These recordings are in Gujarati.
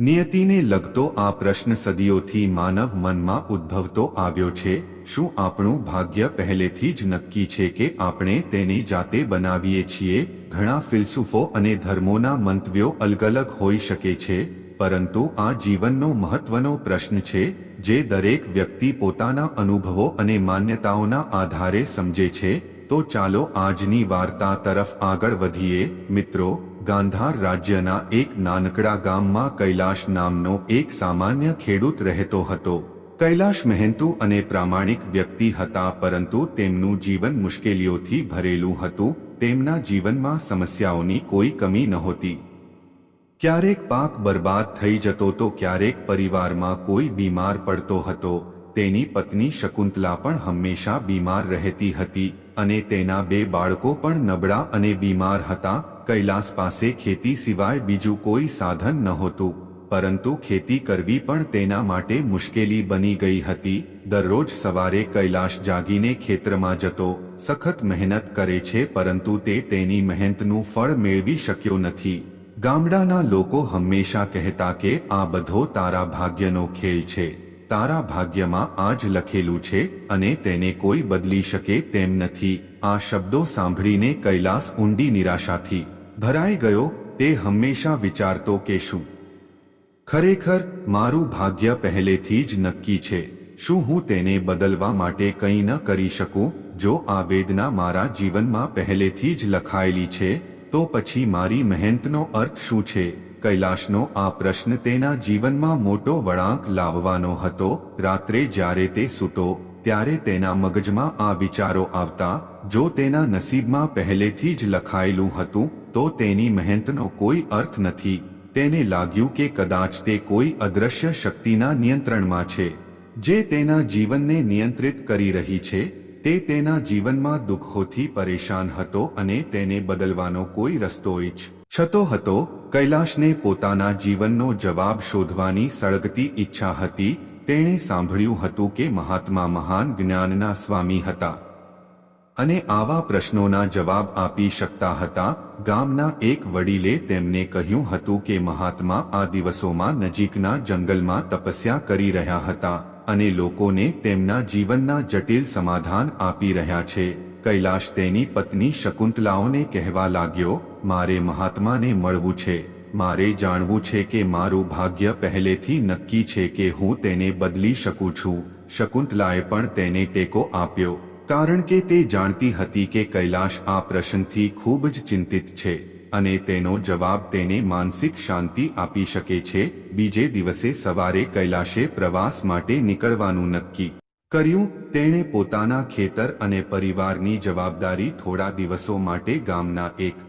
નિયતિને લગતો આ પ્રશ્ન સદીઓથી માનવ મનમાં ઉદ્ભવતો આવ્યો છે, શું આપણું ભાગ્ય પહેલેથી જ નક્કી છે કે આપણે તેની જાતે બનાવીએ છીએ? ઘણા ફિલસૂફો અને ધર્મોના મંતવ્યો અલગ અલગ હોઈ શકે છે, પરંતુ આ જીવનનો મહત્વનો પ્રશ્ન છે, જે દરેક વ્યક્તિ પોતાના અનુભવો અને માન્યતાઓના આધારે સમજે છે. તો ચાલો આજની વાર્તા તરફ આગળ વધીએ. મિત્રો ગાંધાર રાજ્યના એક નાનકડા ગામમાં કૈલાશ નામનો એક સામાન્ય ખેડૂત રહેતો હતો. કૈલાશ મહેનતુ અને પ્રામાણિક વ્યક્તિ હતા પરંતુ તેમનું જીવન મુશ્કેલીઓથી ભરેલું હતું, તેમના જીવનમાં સમસ્યાઓની કોઈ કમી નહોતી. ક્યારેક પાક બરબાદ થઈ જતો તો ક્યારેક પરિવારમાં કોઈ બીમાર પડતો હતો, તેની પત્ની શકુંતલા પણ હંમેશા બીમાર રહેતી હતી અને તેના બે બાળકો પણ નબળા અને બીમાર હતા કૈલાસ પાસે ખેતી સિવાય બીજું કોઈ સાધન નહોતું, પરંતુ ખેતી કરવી પણ તેના માટે મુશ્કેલી બની ગઈ હતી. દરરોજ સવારે કૈલાશ જાગીને ખેતરમાં જતો, સખત મહેનત કરે છે પરંતુ તે તેની મહેનતનું ફળ મેળવી શક્યો નથી. ગામડાના લોકો હંમેશા કહેતા કે આ બધો તારા ભાગ્યનો ખેલ છે. તારા ભાગ્યમાં આજ લખેલું છે અને તેને કોઈ બદલી શકે તેમ નથી. આ શબ્દો સાંભળીને કૈલાસ ઊંડી નિરાશાથી ભરાઈ ગયો તે હંમેશા વિચારતો કે શું? ખરેખર, મારું ભાગ્ય પહેલેથી જ નક્કી છે. શું હું તેને બદલવા માટે કંઈ ન કરી શકું? જો આ વેદના મારા જીવનમાં પહેલેથી જ લખાયેલી છે, તો પછી મારી મહેનતનો અર્થ શું છે? કૈલાશનો આ પ્રશ્ન તેના જીવનમાં મોટો વળાંક લાવવાનો હતો. રાત્રે જ્યારે તે સૂતો ત્યારે તેના મગજમાં આ વિચારો આવતા, જો તેના નસીબમાં પહેલેથી જ લખાયેલું હતું, તો તેની મહેનતનો કોઈ અર્થ નથી. તેને લાગ્યું કે કદાચ તે કોઈ અદ્રશ્ય શક્તિના નિયંત્રણમાં છે. જે તેના જીવનને નિયંત્રિત કરી રહી છે, તે તેના જીવનમાં દુઃખોથી પરેશાન હતો અને તેને બદલવાનો કોઈ રસ્તો ઈચ્છતો હતો. કૈલાશને પોતાના જીવનનો જવાબ શોધવાની સળગતી ઈચ્છા હતી તેણે સાંભળ્યું હતું કે મહાત્મા મહાન જ્ઞાનના સ્વામી હતા અને આવા પ્રશ્નોના જવાબ આપી શકતા હતા. ગામના એક વડીલે તેમને કહ્યું હતું કે મહાત્મા આ દિવસોમાં નજીકના જંગલમાં તપસ્યા કરી રહ્યા હતા અને લોકોને તેમના જીવનના જટિલ સમાધાન આપી રહ્યા છે. કૈલાશ તેની પત્ની શકુંતલાઓને કહેવા લાગ્યો, મારે મહાત્માને મળવું છે. મારે જાણવું છે કે મારું ભાગ્ય પહેલેથી નક્કી છે કે હું તેને બદલી શકું છું. શકુંતલાએ પણ તેને ટેકો આપ્યો, કારણ કે તે જાણતી હતી કે કૈલાશ આ પ્રશ્નથી ખૂબ જ ચિંતિત છે અને તેનો જવાબ તેને માનસિક શાંતિ આપી શકે છે. બીજે દિવસે સવારે કૈલાશે પ્રવાસ માટે નીકળવાનું નક્કી કર્યું. તેણે પોતાના ખેતર અને પરિવારની જવાબદારી થોડા દિવસો માટે ગામના એક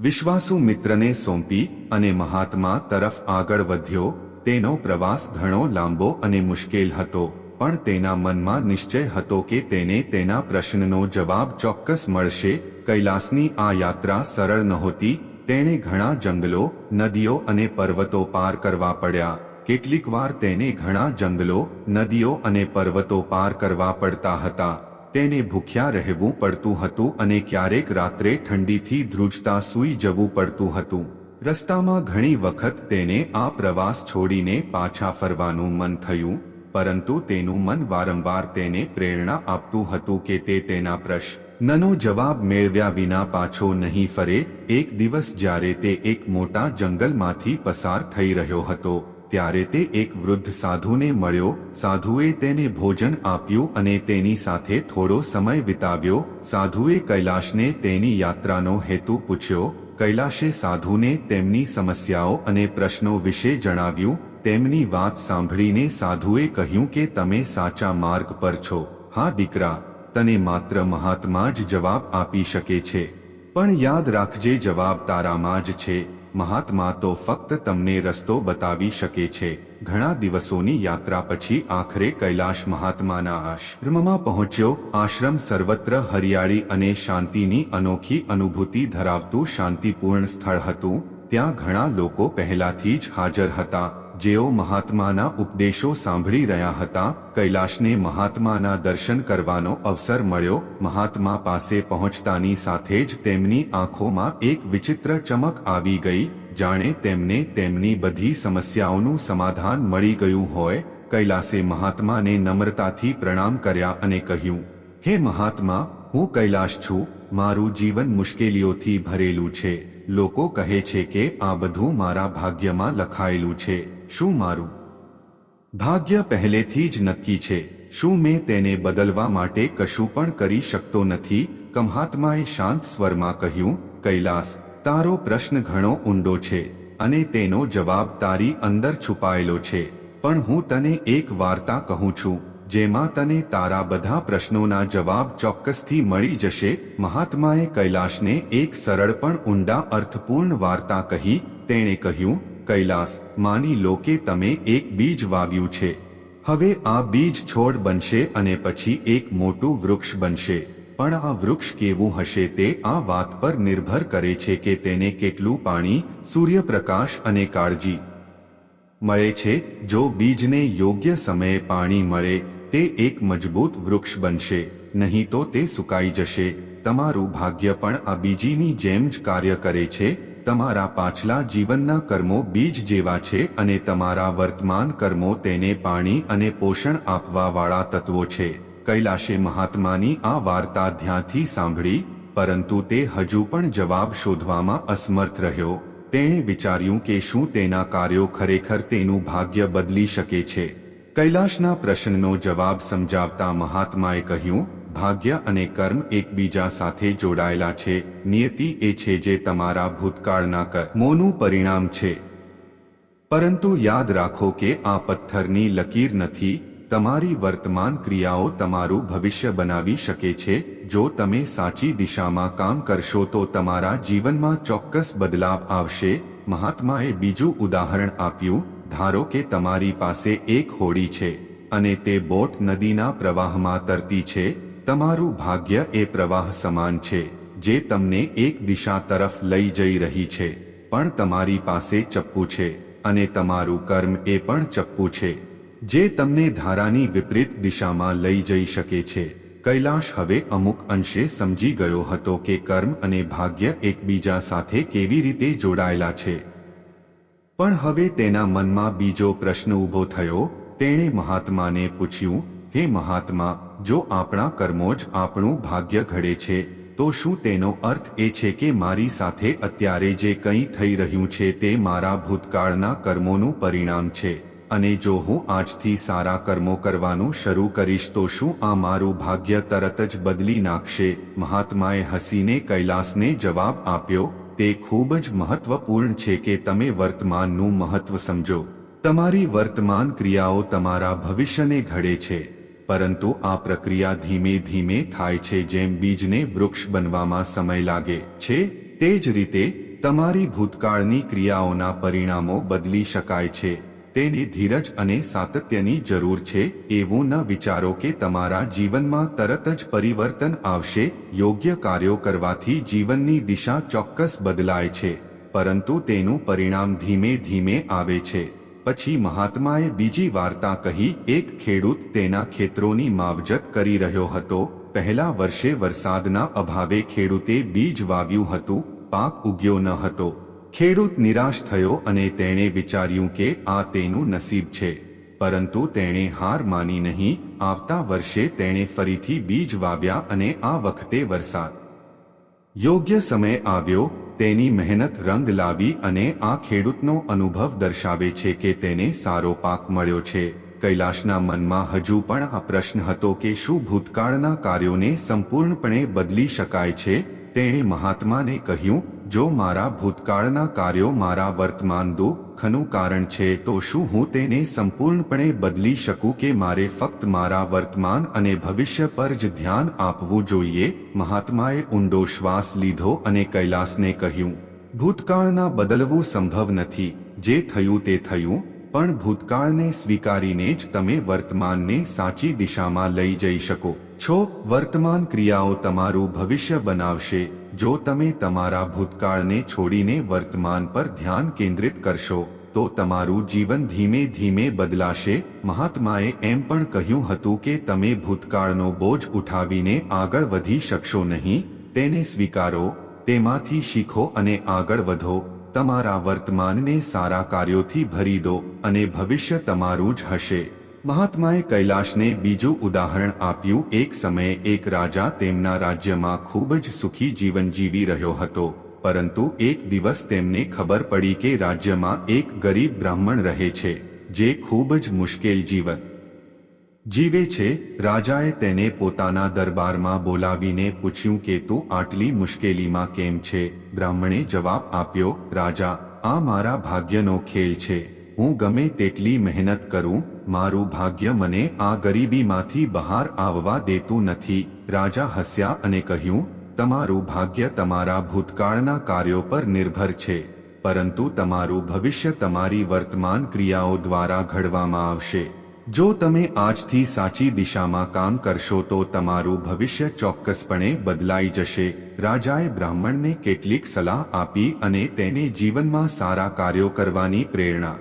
વિશ્વાસુ મિત્રને સોંપી અને મહાત્મા તરફ આગળ વધ્યો, તેનો પ્રવાસ ઘણો લાંબો અને મુશ્કેલ હતો, પણ તેના મનમાં નિશ્ચય હતો કે તેને તેના પ્રશ્નનો જવાબ ચોક્કસ મળશે. કૈલાસની આ યાત્રા સરળ નહોતી, તેણે ઘણા જંગલો, નદીઓ અને પર્વતો પાર કરવા પડ્યા. કેટલીક વાર તેને ઘણા જંગલો, નદીઓ અને પર્વતો પાર કરવા પડતા હતા. તેને ભૂખ્યા રહેવું પડતું હતું અને ક્યારેક રાત્રે ઠંડીથી ધ્રુજતા સૂઈ જવું પડતું હતું. રસ્તામાં ઘણી વખત તેને આ પ્રવાસ છોડીને પાછા ફરવાનું મન થયું, પરંતુ તેનું મન વારંવાર તેને પ્રેરણા આપતું હતું કે તે તેના પ્રશ્નનો જવાબ મેળવ્યા વિના પાછો નહીં ફરે. એક દિવસ જ્યારે તે એક મોટા જંગલમાંથી પસાર થઈ રહ્યો હતો ત્યારે તે એક વૃદ્ધ સાધુને મળ્યો. સાધુએ તેને ભોજન આપ્યું અને તેની સાથે થોડો સમય વિતાવ્યો. સાધુએ કૈલાશને તેની યાત્રાનો હેતુ પૂછ્યો. કૈલાશે સાધુને તેમની સમસ્યાઓ અને પ્રશ્નો વિશે જણાવ્યું. તેમની વાત સાંભળીને સાધુએ કહ્યું કે, તમે સાચા માર્ગ પર છો. હા, દીકરા, તને માત્ર મહાત્મા જ જવાબ આપી શકે છે. પણ યાદ રાખજે, જવાબ તારામાં જ છે. મહાત્મા તો ફક્ત તમને રસ્તો બતાવી શકે છે. ઘણા દિવસોની યાત્રા પછી આખરે કૈલાશ મહાત્માના આશ્રમમાં પહોંચ્યો. આશ્રમ સર્વત્ર હરિયાળી અને શાંતિની અનોખી અનુભૂતિ ધરાવતું શાંતિપૂર્ણ સ્થળ હતું. ત્યાં ઘણા લોકો પહેલાથી જ હાજર હતા. જેઓ મહાત્માના ઉપદેશો સાંભળી રહ્યા હતા, કૈલાશને મહાત્માના દર્શન કરવાનો અવસર મળ્યો, મહાત્મા પાસે પહોંચતાની સાથે જ તેમની આંખોમાં એક વિચિત્ર ચમક આવી ગઈ, જાણે તેમને તેમની બધી સમસ્યાઓનું સમાધાન મળી ગયું હોય, કૈલાસે મહાત્માને નમ્રતાથી પ્રણામ કર્યા અને કહ્યું, હે મહાત્મા, હું કૈલાશ છું, મારું જીવન મુશ્કેલીઓથી ભરેલું છે, લોકો કહે છે કે આ બધું મારા ભાગ્યમાં લખાયેલું છે. શું મારું? ભાગ્ય પહેલેથી જ નક્કી છે. શું મેં તેને બદલવા માટે કશું પણ કરી શકતો નથી? કમહાત્માએ શાંત સ્વરમાં કહ્યું, કૈલાસ, તારો પ્રશ્ન ઘણો ઊંડો છે અને તેનો જવાબ તારી અંદર છુપાયેલો છે. પણ હું તને એક વાર્તા કહું છું, જેમાં તને તારા બધા પ્રશ્નોના જવાબ ચોક્કસથી મળી જશે. મહાત્માએ કૈલાશને એક સરળ પણ ઊંડા અર્થપૂર્ણ વાર્તા કહી, તેણે કહ્યું કૈલાસ, માની લો કે તમે એક બીજ વાવ્યું છે. હવે આ બીજ છોડ બનશે અને પછી એક મોટું વૃક્ષ બનશે. પણ આ વૃક્ષ કેવું હશે તે આ વાત પર નિર્ભર કરે છે કે તેને કેટલું પાણી, સૂર્યપ્રકાશ અને કાળજી મળે છે. જો બીજને યોગ્ય સમયે પાણી મળે, તે એક મજબૂત વૃક્ષ બનશે. નહીં તો તે સુકાઈ જશે. તમારું ભાગ્ય પણ આ બીજીની જેમ જ કાર્ય કરે છે. તમારા પાછલા જીવનના કર્મો બીજ જેવા છે અને તમારા વર્તમાન કર્મો તેને પાણી અને પોષણ આપવાવાળા તત્વો છે. કૈલાશે મહાત્માની આ વાર્તા ધ્યાનથી સાંભળી, પરંતુ તે હજુ પણ જવાબ શોધવામાં અસમર્થ રહ્યો. તેણે વિચાર્યું કે શું તેના કાર્યો ખરેખર તેનું ભાગ્ય બદલી શકે છે. કૈલાશના પ્રશ્નનો જવાબ સમજાવતા મહાત્માએ કહ્યું ભાગ્ય અને કર્મ એકબીજા સાથે જોડાયેલા છે. નિયતિ એ છે જે તમારા ભૂતકાળના કર્મોનું પરિણામ છે. પરંતુ યાદ રાખો કે આ પથ્થરની લકીર નથી. તમારી વર્તમાન ક્રિયાઓ તમારું ભવિષ્ય બનાવી શકે છે. જો તમે સાચી દિશામાં કામ કરશો તો તમારા જીવનમાં ચોક્કસ બદલાવ આવશે. મહાત્માએ બીજું ઉદાહરણ આપ્યું. ધારો કે તમારી પાસે એક હોડી છે અને તે બોટ નદીના પ્રવાહમાં તરતી છે. તમારું ભાગ્ય એ પ્રવાહ સમાન છે, જે તમને એક દિશા તરફ લઈ જઈ રહી છે, પણ તમારી પાસે ચપ્પુ છે, અને તમારું કર્મ એ પણ ચપ્પુ છે, જે તમને ધારાની વિપરીત દિશામાં લઈ જઈ શકે છે. કૈલાશ હવે અમુક અંશે સમજી ગયો હતો કે કર્મ અને ભાગ્ય એકબીજા સાથે કેવી રીતે જોડાયેલા છે. પણ હવે તેના મનમાં બીજો પ્રશ્ન ઊભો થયો, તેણે મહાત્માને પૂછ્યું હે મહાત્મા, જો આપણા કર્મો જ આપણું ભાગ્ય ઘડે છે, તો શું તેનો અર્થ એ છે કે મારી સાથે અત્યારે જે કંઈ થઈ રહ્યું છે તે મારા ભૂતકાળના કર્મોનું પરિણામ છે? અને જો હું આજથી સારા કર્મો કરવાનું શરૂ કરીશ તો શું આ મારું ભાગ્ય તરત જ બદલી નાખશે? મહાત્માએ હસીને કૈલાસને જવાબ આપ્યો, તે ખૂબ જ મહત્વપૂર્ણ છે કે તમે વર્તમાનનું મહત્વ સમજો. તમારી વર્તમાન ક્રિયાઓ તમારા ભવિષ્યને ઘડે છે. પરંતુ આ પ્રક્રિયા ધીમે ધીમે થાય છે જેમ બીજને વૃક્ષ બનવામાં સમય લાગે છે, તે જ રીતે તમારી ભૂતકાળની ક્રિયાઓના પરિણામો બદલી શકાય છે, તેને ધીરજ અને સાતત્યની જરૂર છે, એવું ન વિચારો કે તમારા જીવનમાં તરત જ પરિવર્તન આવશે, યોગ્ય કાર્યો કરવાથી જીવનની દિશા ચોક્કસ બદલાય છે, પરંતુ તેનું પરિણામ ધીમે ધીમે આવે છે. પછી મહાત્માએ બીજી વાર્તા કહી, એક ખેડૂત તેના ખેતરોની માવજત કરી રહ્યો હતો. પહેલા વર્ષે વરસાદના અભાવે ખેડૂતે બીજ વાવ્યું હતું, પાક ઉગ્યો ન હતો. ખેડૂત નિરાશ થયો અને તેણે વિચાર્યું કે આ તેનું નસીબ છે. પરંતુ તેણે હાર માની નહીં. આવતા વર્ષે તેણે ફરીથી બીજ વાવ્યા અને આ વખતે વરસાદ. યોગ્ય સમય આવ્યો. તેની મહેનત રંગ લાવી અને આ ખેડૂતનો અનુભવ દર્શાવે છે કે તેને સારો પાક મળ્યો છે. કૈલાશના મનમાં હજુ પણ આ પ્રશ્ન હતો કે શું ભૂતકાળના કાર્યોને સંપૂર્ણપણે બદલી શકાય છે? તેણે મહાત્માને કહ્યું જો મારા ભૂતકાળના કાર્યો મારા વર્તમાન દુઃખનું કારણ છે, તો શું હું તેને સંપૂર્ણપણે બદલી શકું કે મારે ફક્ત મારા વર્તમાન અને ભવિષ્ય પર જ ધ્યાન આપવું જોઈએ? મહાત્માએ ઊંડો શ્વાસ લીધો અને કૈલાસને કહ્યું, ભૂતકાળના બદલવું સંભવ નથી. જે થયું તે થયું, પણ ભૂતકાળને સ્વીકારીને જ તમે વર્તમાનને સાચી દિશામાં લઈ જઈ શકો. છો, વર્તમાન ક્રિયાઓ તમારું ભવિષ્ય બનાવશે. જો તમે તમારા ભૂતકાળને છોડીને વર્તમાન પર ધ્યાન કેન્દ્રિત કરશો, તો તમારું જીવન ધીમે ધીમે બદલાશે. મહાત્માએ એમ પણ કહ્યું હતું કે તમે ભૂતકાળનો બોજ ઉઠાવીને આગળ વધી શકશો નહીં, તેને સ્વીકારો, તેમાંથી શીખો અને આગળ વધો. તમારા વર્તમાનને સારા કાર્યોથી ભરી દો અને ભવિષ્ય તમારું જ હશે. મહાત્માએ કૈલાશને બીજું ઉદાહરણ આપ્યું. એક સમયે એક રાજા તેમના રાજ્યમાં ખૂબ જ સુખી જીવન જીવી રહ્યો હતો, પરંતુ એક દિવસ તેમને ખબર પડી કે રાજ્યમાં એક ગરીબ બ્રાહ્મણ રહે છે, જે ખૂબ જ મુશ્કેલ જીવન જીવે છે. રાજાએ તેને પોતાના દરબારમાં બોલાવીને પૂછ્યું કે, તું આટલી મુશ્કેલીમાં કેમ છે? બ્રાહ્મણે જવાબ આપ્યો, રાજા, આ મારા ભાગ્યનો ખેલ છે. હું ગમે તેટલી મહેનત કરું મારું ભાગ્ય મને આ ગરીબીમાંથી બહાર આવવા દેતું નથી. રાજા હસ્યા અને કહ્યું, તમારું ભાગ્ય તમારા ભૂતકાળના કાર્યો પર નિર્ભર છે, પરંતુ તમારું ભવિષ્ય તમારી વર્તમાન ક્રિયાઓ દ્વારા ઘડવામાં આવશે. જો તમે આજથી સાચી દિશામાં કામ કરશો તો તમારું ભવિષ્ય ચોક્કસપણે બદલાઈ જશે. રાજાએ બ્રાહ્મણને કેટલીક સલાહ આપી અને તેને જીવનમાં સારા કાર્યો કરવાની પ્રેરણા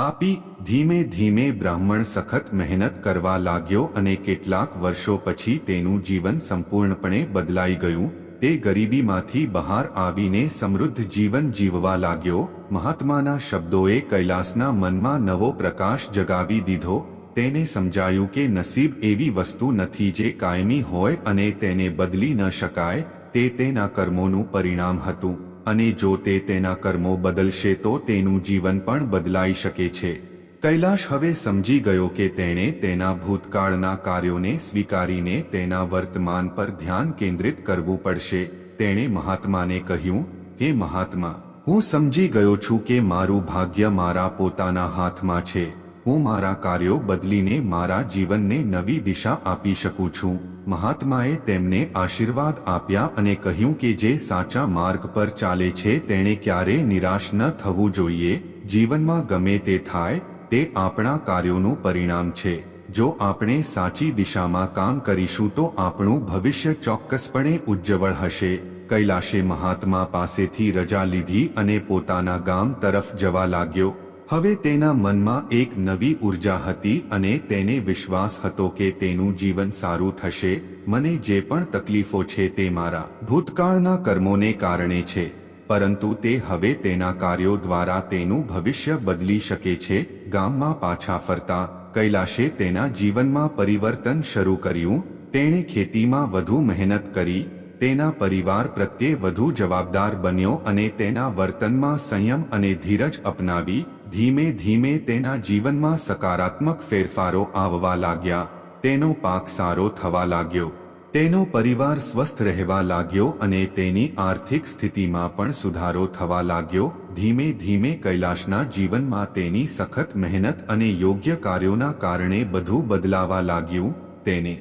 આપી ધીમે ધીમે બ્રાહ્મણ સખત મહેનત કરવા લાગ્યો અને કેટલાક વર્ષો પછી તેનું જીવન સંપૂર્ણપણે બદલાઈ ગયું. તે ગરીબીમાંથી બહાર આવીને સમૃદ્ધ જીવન જીવવા લાગ્યો. મહાત્માના શબ્દોએ કૈલાસના મનમાં નવો પ્રકાશ જગાવી દીધો. તેને સમજાયું કે નસીબ એવી વસ્તુ નથી જે કાયમી હોય અને તેને બદલી ન શકાય. તે તેના કર્મોનું પરિણામ હતું. અને જો તે તેના કર્મો બદલશે તો તેનું જીવન પણ બદલાઈ શકે છે. કૈલાશ હવે સમજી ગયો કે તેણે તેના ભૂતકાળના કાર્યોને સ્વીકારીને તેના વર્તમાન પર ધ્યાન કેન્દ્રિત કરવું પડશે. તેણે મહાત્માને કહ્યું, હે મહાત્મા, હું સમજી ગયો છું કે મારું ભાગ્ય મારા પોતાના હાથમાં છે. હું મારા કાર્યો બદલીને મારા જીવનને નવી દિશા આપી શકું છું. મહાત્માએ તેમને આશીર્વાદ આપ્યા અને કહ્યું કે જે સાચા માર્ગ પર ચાલે છે તેણે ક્યારેય નિરાશ ન થવું જોઈએ. જીવનમાં ગમે તે થાય, તે આપણા કાર્યોનું પરિણામ છે. જો આપણે સાચી દિશામાં કામ કરીશું તો આપણું ભવિષ્ય ચોક્કસપણે ઉજ્જવળ હશે. કૈલાશે મહાત્મા પાસેથી રજા લીધી અને પોતાના ગામ તરફ જવા લાગ્યો. હવે તેના મનમાં એક નવી ઊર્જા હતી અને તેને વિશ્વાસ હતો કે તેનું જીવન સારું થશે. મને જે પણ તકલીફો છે તે મારા ભૂતકાળના કર્મોને કારણે છે, પરંતુ તે હવે તેના કાર્યો દ્વારા તેનું ભવિષ્ય બદલી શકે છે. ગામમાં પાછા ફરતા કૈલાશે તેના જીવનમાં પરિવર્તન શરૂ કર્યું. તેણે ખેતીમાં વધુ મહેનત કરી, તેના પરિવાર પ્રત્યે વધુ જવાબદાર બન્યો અને તેના વર્તનમાં સંયમ અને ધીરજ અપનાવી. ધીમે ધીમે તેના જીવનમાં સકારાત્મક ફેરફારો આવવા લાગ્યા. તેનો પાક સારો થવા લાગ્યો. તેનો પરિવાર સ્વસ્થ રહેવા લાગ્યો અને તેની આર્થિક સ્થિતિમાં પણ સુધારો થવા લાગ્યો. ધીમે ધીમે કૈલાશના જીવનમાં તેની સખત મહેનત અને યોગ્ય કાર્યોના કારણે બધું બદલાવા લાગ્યું. તેને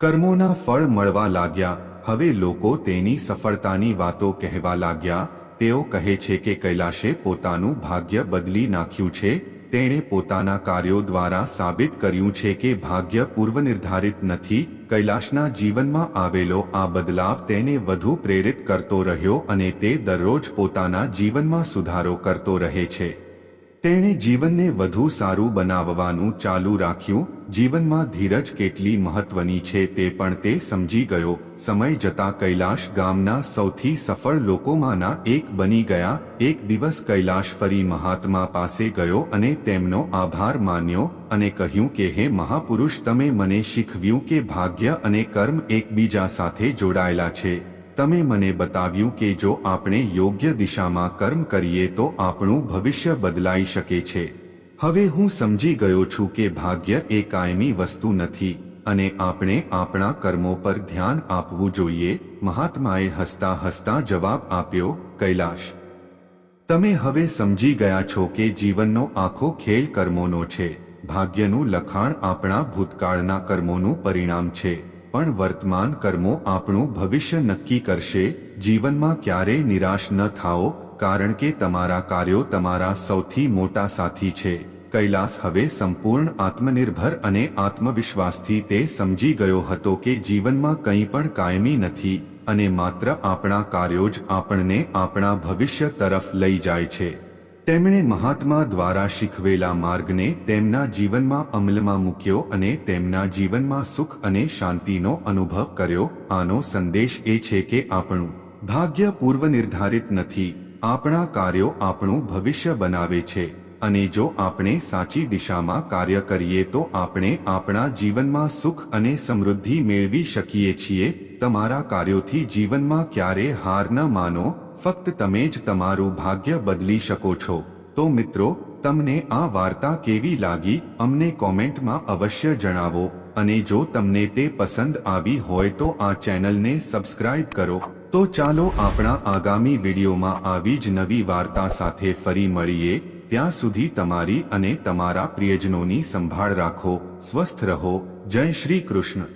કર્મોના ફળ મળવા લાગ્યા. હવે લોકો તેની સફળતાની વાતો કહેવા લાગ્યા. તેઓ કહે છે કે કૈલાશે પોતાનું ભાગ્ય બદલી નાખ્યું છે, તેણે પોતાના કાર્યો દ્વારા સાબિત કર્યું છે કે ભાગ્ય પૂર્વનિર્ધારિત નથી, કૈલાશના જીવનમાં આવેલો આ બદલાવ તેને વધુ પ્રેરિત કરતો રહ્યો અને તે દરરોજ પોતાના જીવનમાં સુધારો કરતો રહે છે. તેણે જીવનને વધુ સારું બનાવવાનું ચાલુ રાખ્યું. જીવનમાં ધીરજ કેટલી મહત્વની છે તે પણ તે સમજી ગયો. સમય જતા કૈલાશ ગામના સૌથી સફળ લોકોમાંના એક બની ગયા. એક દિવસ કૈલાશ ફરી મહાત્મા પાસે ગયો અને તેમનો આભાર માન્યો અને કહ્યું કે, હે મહાપુરુષ, તમે મને શીખવ્યું કે ભાગ્ય અને કર્મ એકબીજા સાથે જોડાયેલા છે. તમે મને બતાવ્યું કે જો આપણે યોગ્ય દિશામાં કર્મ કરીએ તો આપણું ભવિષ્ય બદલાઈ શકે છે. હવે હું સમજી ગયો છું કે ભાગ્ય એ કાયમી વસ્તુ નથી, અને આપણે આપણા કર્મો પર ધ્યાન આપવું જોઈએ, મહાત્માએ હસતા હસતા જવાબ આપ્યો, કૈલાશ, તમે હવે સમજી ગયા છો કે જીવનનો આખો ખેલ કર્મોનો છે. ભાગ્યનું લખાણ આપણા ભૂતકાળના કર્મોનું પરિણામ છે. પણ વર્તમાન કર્મો આપણું ભવિષ્ય નક્કી કરશે. જીવનમાં ક્યારેય નિરાશ ન થાઓ, કારણ કે તમારા કાર્યો તમારા સૌથી મોટા સાથી છે. કૈલાસ હવે સંપૂર્ણ આત્મનિર્ભર અને આત્મવિશ્વાસથી તે સમજી ગયો હતો કે જીવનમાં કંઈ પણ કાયમી નથી અને માત્ર આપણા કાર્યો જ આપણને આપણા ભવિષ્ય તરફ લઈ જાય છે. તેમણે મહાત્મા દ્વારા શીખવેલા માર્ગને તેમના જીવનમાં અમલમાં મૂક્યો અને તેમના જીવનમાં સુખ અને શાંતિનો અનુભવ કર્યો. આનો સંદેશ એ છે કે આપણું ભાગ્ય પૂર્વ નિર્ધારિત નથી. આપણા કાર્યો આપણું ભવિષ્ય બનાવે છે. અને જો આપણે સાચી દિશામાં કાર્ય કરીએ તો આપણે આપણા જીવનમાં સુખ અને સમૃદ્ધિ મેળવી શકીએ છીએ. તમારા કાર્યોથી જીવનમાં ક્યારે હાર ન માનો. ફક્ત તમે જ તમારું ભાગ્ય બદલી શકો છો. તો મિત્રો, તમને આ વાર્તા કેવી લાગી, અમને કોમેન્ટમાં અવશ્ય જણાવો. અને જો તમને તે પસંદ આવી હોય તો આ ચેનલને સબસ્ક્રાઇબ કરો. તો ચાલો આપણા આગામી વિડીયોમાં આવી જ નવી વાર્તા સાથે ફરી મળીએ. ત્યાં સુધી તમારી અને તમારા પ્રિયજનોની સંભાળ રાખો. સ્વસ્થ રહો. જય શ્રી કૃષ્ણ.